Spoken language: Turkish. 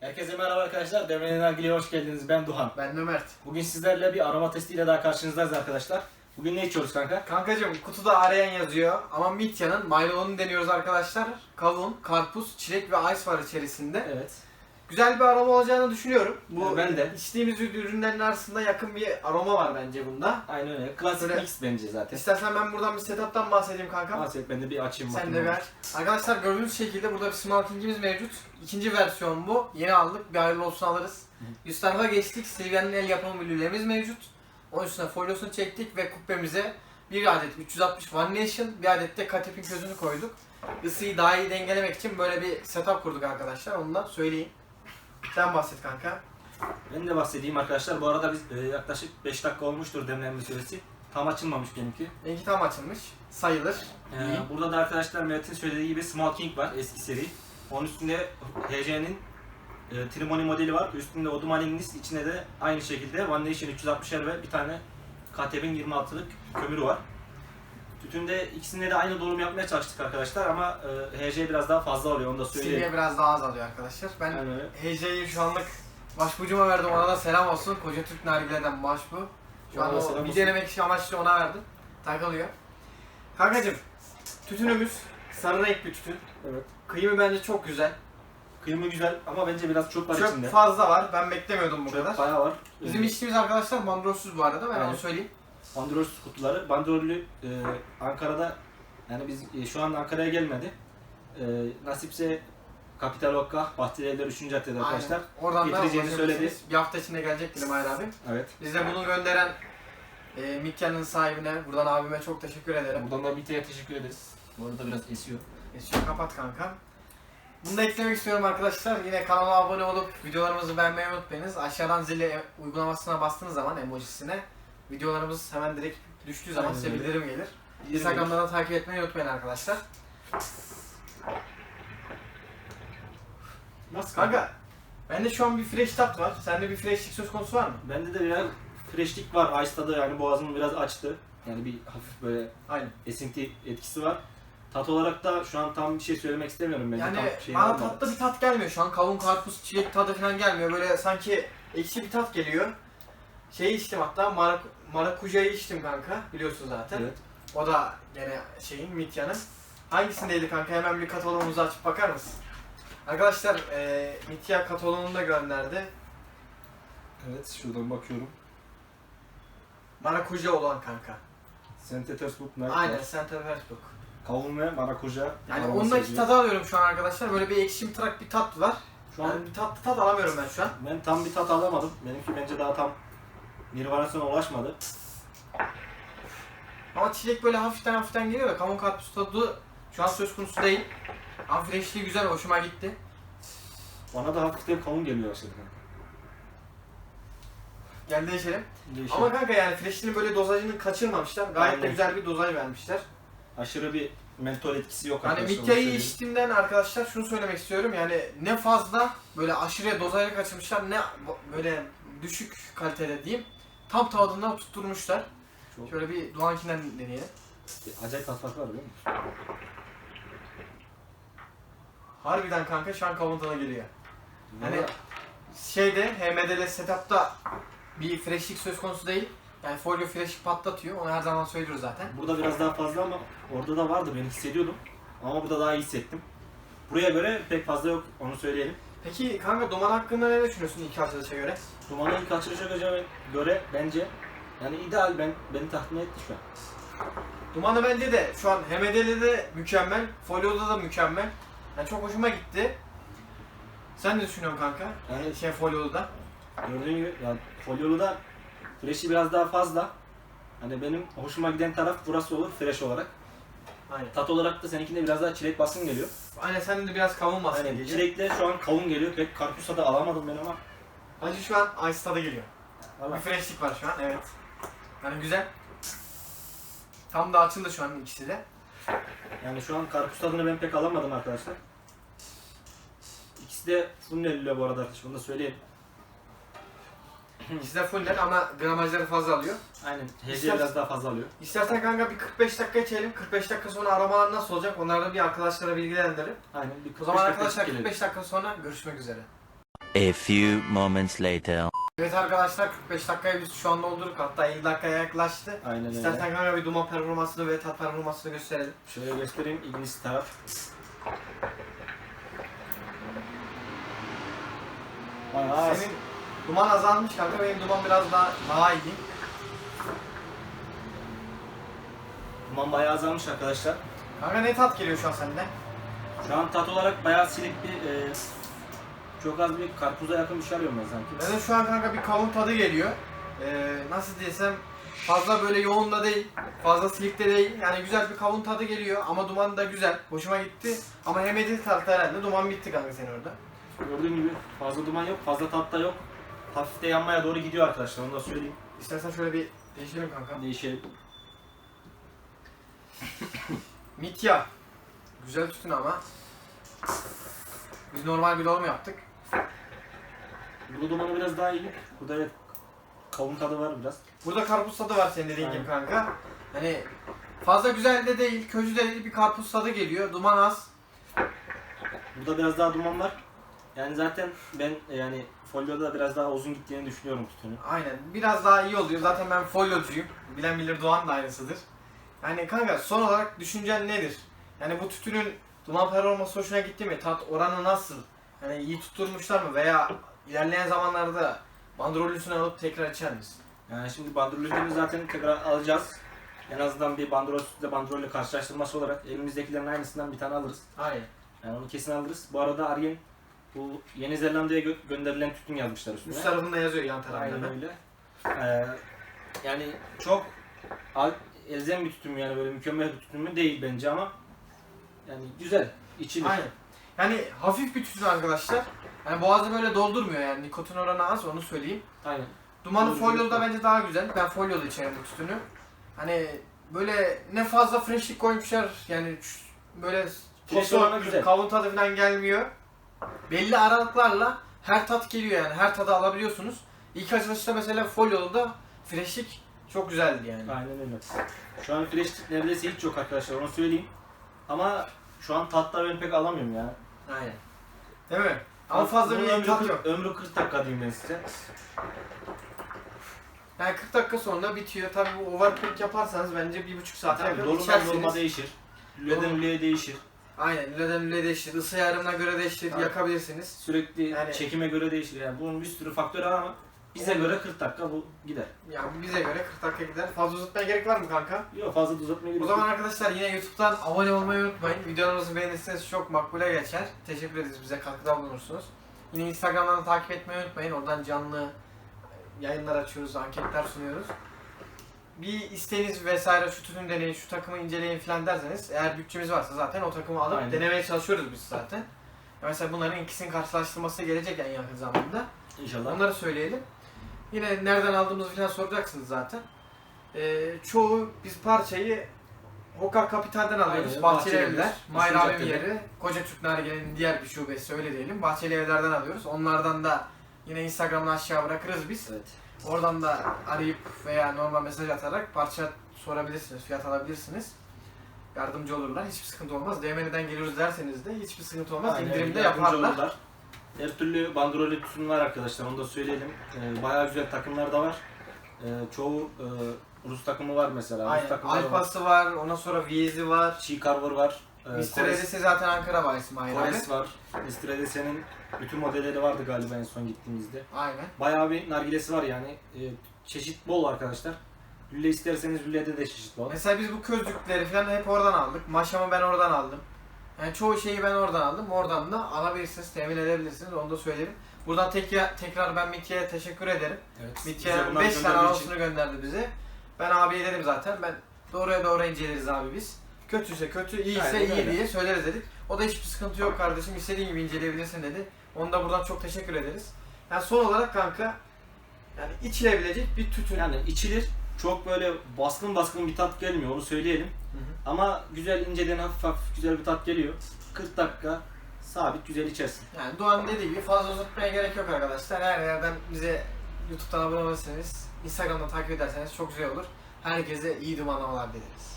Herkese merhaba arkadaşlar. Devrenin Nargile'ye hoş geldiniz. Ben Duhan. Ben de Mert. Bugün sizlerle bir aroma testiyle daha karşınızdayız arkadaşlar. Bugün ne içiyoruz kanka? Kankacığım kutuda arayan yazıyor ama Mitya'nın Milo'nu deniyoruz arkadaşlar. Kavun, karpuz, çilek ve ice var içerisinde. Evet. Güzel bir aroma olacağını düşünüyorum. Bu Evet, ben de. içtiğimiz ürünlerin arasında yakın bir aroma var bence bunda. Aynen öyle. Klasik Böyle- mix bence zaten. İstersen ben buradan bir setup'tan bahsedeyim kanka. Bahset ben de bir açayım Sen de ver. Arkadaşlar gördüğünüz şekilde burada bir smokingimiz mevcut. İkinci versiyon bu. Yeni aldık. Bir hayırlı olsun alırız. Üst tarafa geçtik. Silvia'nın el yapımı bir mevcut. Onun üstüne folyosunu çektik ve kubbemize bir adet 360 One Nation, bir adet de Katep'in közünü koyduk. Isıyı daha iyi dengelemek için böyle bir setup kurduk arkadaşlar. Onu da söyleyeyim. Sen bahset kanka. Ben de bahsedeyim arkadaşlar. Bu arada biz e, yaklaşık 5 dakika olmuştur demlenme süresi. Tam açılmamış benimki. Benimki tam açılmış. Sayılır. Ee, İyi. burada da arkadaşlar Mert'in söylediği gibi Small King var eski seri. Onun üstünde HC'nin e, Trimony modeli var. Üstünde Odumaling'lis içinde de aynı şekilde One Nation 360R ve bir tane KTB'in 26'lık kömürü var. Tütünde ikisinde de aynı dolum yapmaya çalıştık arkadaşlar ama e, HC biraz daha fazla oluyor onu da söyleyeyim. Silvia biraz daha az alıyor arkadaşlar. Ben öyle. HC'yi şu anlık başbucuma verdim. Ona da selam olsun. Koca Türk Nargile'den başbu. Şu an o bir olsun. denemek için amaçlı ona verdim. Takılıyor. Kankacım, tütünümüz sarı renk bir tütün. Evet. Kıyımı bence çok güzel. Kıyımı güzel ama bence biraz çöp var Çok içinde. fazla var. Ben beklemiyordum bu Çöp kadar. bayağı var. Bizim içtiğimiz arkadaşlar mandrolsuz bu arada. Ben onu söyleyeyim. Bandrolsüz kutuları. Bandrollü e, Ankara'da yani biz e, şu an Ankara'ya gelmedi. E, nasipse Kapital Okka, Bahtiyar Evler 3. caddede arkadaşlar. Oradan da Getireceğini söyledi. Bir hafta içinde gelecek Mahir abi. Evet. Bize bunu gönderen e, Mikya'nın sahibine, buradan abime çok teşekkür ederim. Buradan da Bite'ye teşekkür ederiz. Bu arada biraz esiyor. Esiyor kapat kanka. Bunu da eklemek istiyorum arkadaşlar. Yine kanala abone olup videolarımızı beğenmeyi unutmayınız. Aşağıdan zili e- uygulamasına bastığınız zaman emojisine videolarımız hemen direkt düştüğü zaman size bildirim gelir. Instagram'dan da takip etmeyi unutmayın arkadaşlar. Nasıl Kanka bende şu an bir fresh tat var. Sende bir freshlik söz konusu var mı? Bende de biraz freshlik var. Ice tadı yani boğazımı biraz açtı. Yani bir hafif böyle Aynen. esinti etkisi var. Tat olarak da şu an tam bir şey söylemek istemiyorum bence. Yani tam şey bana almadım. tatlı bir tat gelmiyor şu an. Kavun, karpuz, çilek tadı falan gelmiyor. Böyle sanki ekşi bir tat geliyor. Şeyi içtim hatta marak marakujayı içtim kanka. Biliyorsun zaten. Evet. O da gene şeyin Mitya'nın. Hangisindeydi kanka? Hemen bir kataloğumuzu açıp bakar mısın? Arkadaşlar e, Mitya kataloğunu da gönderdi. Evet şuradan bakıyorum. Marakuja olan kanka. St. Petersburg Night Aynen. St. Petersburg. Kavun ve marakuja. Yani aroması ondaki yazıyor. tadı alıyorum şu an arkadaşlar. Böyle bir ekşimtırak bir tat var. Şu an Yani bir tatlı tat alamıyorum ben şu an. ben tam bir tat alamadım. Benimki bence daha tam nirvanasına ulaşmadı. Ama çilek böyle hafiften hafiften geliyor da kavun karpuz tadı şu an söz konusu değil. Ama freshliği güzel, hoşuma gitti. Bana da hafiften kavun geliyor aslında. Gel değişelim. Değişik. Ama kanka yani freshliğin böyle dozajını kaçırmamışlar. Gayet de Aynen. güzel bir dozaj vermişler. aşırı bir mentol etkisi yok Hani arkadaşlar, onu söyleyeyim. içtiğimden arkadaşlar şunu söylemek istiyorum. Yani ne fazla böyle aşırıya dozajı kaçırmışlar ne böyle düşük kalitede diyeyim. Tam tadından tutturmuşlar. Çok- Şöyle bir Doğankinden deneyelim. Acayip tat farkı var biliyor musun? Harbiden kanka şu an tadı geliyor. Hani Valla şeyde HMD'de setup'ta bir freshlik söz konusu değil. Yani folyo freshlik patlatıyor. Onu her zaman söylüyoruz zaten. burada biraz daha fazla ama orada da vardı ben hissediyordum. Ama burada daha iyi hissettim. Buraya göre pek fazla yok onu söyleyelim. Peki kanka duman hakkında ne düşünüyorsun ilk açılışa göre? Dumanı ilk açılışa göre, göre bence yani ideal ben beni tatmin etti şu an. Dumanı bence de şu an HMD'de de mükemmel, folyoda da mükemmel. Yani çok hoşuma gitti. Sen ne düşünüyorsun kanka? Yani Şey folyoda da. gördüğün gibi yani folyolu da fresh'i biraz daha fazla. Hani benim hoşuma giden taraf burası olur fresh olarak. Aynen. Tat olarak da seninkinde biraz daha çilek basın geliyor. Aynen sen de biraz kavun bastın Aynen gece. çilekle şu an kavun geliyor. Pek karpuz tadı alamadım ben ama. Hacı şu an ice tadı geliyor. Valla Bir freshlik var şu an evet. Yani güzel. Tam da açıldı şu an ikisi de. yani şu an karpuz tadını ben pek alamadım arkadaşlar. İkisi de funnelliyor bu arada arkadaşlar. Onu da söyleyeyim. İkisi de fuller ama gramajları fazla alıyor. Aynen. HC İster- biraz daha fazla alıyor. İstersen kanka bir 45 dakika içelim. 45 dakika sonra aromalar nasıl olacak onları da bir arkadaşlara bilgilendirelim. Aynen. Bir O zaman 45 dakika arkadaşlar gelelim. 45 dakika sonra görüşmek üzere. A few moments later. Evet arkadaşlar 45 dakikayı biz şu an doldurduk hatta 50 dakikaya yaklaştı. Aynen öyle. İstersen kanka bir duman performansını ve tat performansını gösterelim. Şöyle göstereyim İngiliz taraf. Bayağı az. Senin duman azalmış kanka benim duman biraz daha daha iyi. Duman bayağı azalmış arkadaşlar. Kanka ne tat geliyor şu an senden? Şu an tat olarak bayağı silik bir e, çok az bir karpuza yakın bir şey arıyorum ben sanki. Bende şu an kanka bir kavun tadı geliyor. Ee, nasıl desem fazla böyle yoğun da değil, fazla silik de değil. Yani güzel bir kavun tadı geliyor ama duman da güzel. Hoşuma gitti. Ama hemedi tarttı herhalde. Duman bitti kanka senin orada. Gördüğün gibi fazla duman yok, fazla tat da yok. Hafif de yanmaya doğru gidiyor arkadaşlar onu da söyleyeyim. İstersen şöyle bir değişelim kanka. Değişelim. Mitya. Güzel tütün ama. Biz normal bir dolum yaptık. Burada dumanı biraz daha iyi. Burada evet kavun tadı var biraz. Burada karpuz tadı var senin dediğin Aynen. gibi kanka. Hani fazla güzel de değil, kötü de değil bir karpuz tadı geliyor. Duman az. Burada biraz daha duman var. Yani zaten ben yani folyoda biraz daha uzun gittiğini düşünüyorum tütünü. Aynen. Biraz daha iyi oluyor. Zaten ben folyocuyum. Bilen bilir Doğan da aynısıdır. Yani kanka son olarak düşüncen nedir? Yani bu tütünün duman performansı hoşuna gitti mi? Tat oranı nasıl? Yani iyi tutturmuşlar mı? Veya ilerleyen zamanlarda bandrollüsünü alıp tekrar içer misin? Yani şimdi bandrolü zaten tekrar alacağız. En azından bir bandrol sütle bandrolle karşılaştırması olarak elimizdekilerin aynısından bir tane alırız. Aynen. Yani onu kesin alırız. Bu arada Arjen bu Yeni Zelanda'ya gö- gönderilen tütün yazmışlar üstüne. Üst tarafında yazıyor yan Aynen tarafında. öyle. Ee, yani çok al- elzem bir tütün mü yani böyle mükemmel bir tütün mü değil bence ama yani güzel, içilir. Aynen. Yani hafif bir tütün arkadaşlar. Yani boğazı böyle doldurmuyor yani nikotin oranı az onu söyleyeyim. Aynen. Dumanı Doğru folyolu da bence daha güzel. Ben folyolu içerim bu tütünü. Hani böyle ne fazla freshlik koymuşlar yani böyle Fresh tozu, olanı güzel. kavun tadı falan gelmiyor. Belli aralıklarla her tat geliyor yani her tadı alabiliyorsunuz. İlk açılışta mesela folyolu da freshlik çok güzeldi yani. Aynen öyle. Şu an fresh neredeyse hiç yok arkadaşlar onu söyleyeyim. Ama şu an tatlar ben pek alamıyorum ya. Aynen. Değil mi? Ama fazla bir ömrü tat 40 yok. Ömrü 40 dakika diyeyim ben size. Yani 40 dakika sonra bitiyor. Tabii bu overcook yaparsanız bence bir buçuk saate Tabii yakın içersiniz. doluma değişir. Lüleye değişir. Aynen. Lüleden lüle değiştir. Isı ayarına göre değiştir. Tabii. Yakabilirsiniz. Sürekli Yani- çekime göre değişir. Yani bunun bir sürü faktörü var ama bize göre 40 dakika bu gider. Yani bize göre 40 dakika gider. Fazla uzatmaya gerek var mı kanka? Yok fazla da uzatmaya gerek O yok. zaman arkadaşlar yine YouTube'dan abone olmayı unutmayın. Videolarımızı beğenirseniz çok makbule geçer. Teşekkür ederiz bize katkıda bulunursunuz. Yine Instagram'dan da takip etmeyi unutmayın. Oradan canlı yayınlar açıyoruz, anketler sunuyoruz. Bir isteğiniz vesaire şu tütün deneyin, şu takımı inceleyin falan derseniz eğer bütçemiz varsa zaten o takımı alıp Aynen. denemeye çalışıyoruz biz zaten. Ya mesela bunların ikisinin karşılaştırması gelecek en yakın zamanda. İnşallah. Onları söyleyelim. Yine nereden aldığımızı falan soracaksınız zaten. Ee, çoğu biz parçayı Hoka Kapital'den alıyoruz. Aynen, Bahçeli Bahçeli Evler. Mahir yeri. Koca Türk Nargile'nin diğer bir şubesi öyle diyelim. Bahçeli Evler'den alıyoruz. Onlardan da yine Instagram'dan aşağı bırakırız biz. Evet. Oradan da arayıp veya normal mesaj atarak parça sorabilirsiniz, fiyat alabilirsiniz. Yardımcı olurlar. Hiçbir sıkıntı olmaz. DM'den geliyoruz derseniz de hiçbir sıkıntı olmaz. Aynen, İndirimde yardımcı yaparlar. olurlar. Her türlü bandrolü var arkadaşlar onu da söyleyelim. Ee, bayağı güzel takımlar da var. Ee, çoğu e, Rus takımı var mesela. Rus Aynen. takımları var. Alfası var, ondan sonra Viyezi var. Çiğ Carver var. Ee, Mr. Kores- Edis'i zaten Ankara bayisi Mahir abi. Kores var. Mr. Edis'in bütün modelleri vardı galiba en son gittiğimizde. Aynen. Bayağı bir nargilesi var yani. Ee, çeşit bol arkadaşlar. Lüle isterseniz lülede de çeşit bol. Mesela biz bu közlükleri falan hep oradan aldık. Maşamı ben oradan aldım. Yani çoğu şeyi ben oradan aldım. Oradan da alabilirsiniz, temin edebilirsiniz. Onu da söyleyeyim. Buradan tekrar, tekrar ben Mitye'ye teşekkür ederim. Evet. Bize bunları 5 tane gönderdiği için- anonsunu gönderdi bize. Ben abiye dedim zaten. Ben doğruya doğru inceleriz abi biz. Kötüyse kötü, iyiyse Aynen iyi öyle. diye söyleriz dedik. O da hiçbir sıkıntı yok kardeşim. İstediğin gibi inceleyebilirsin dedi. Onu da buradan çok teşekkür ederiz. Yani son olarak kanka yani içilebilecek bir tütün. Yani içilir. Çok böyle baskın baskın bir tat gelmiyor onu söyleyelim. Hı hı. Ama güzel inceden hafif hafif güzel bir tat geliyor. 40 dakika sabit güzel içersin. Yani Doğan dediği gibi fazla uzatmaya gerek yok arkadaşlar. Her yerden bize YouTube'dan abone olursanız, Instagram'dan takip ederseniz çok güzel olur. Herkese iyi dumanlamalar dileriz.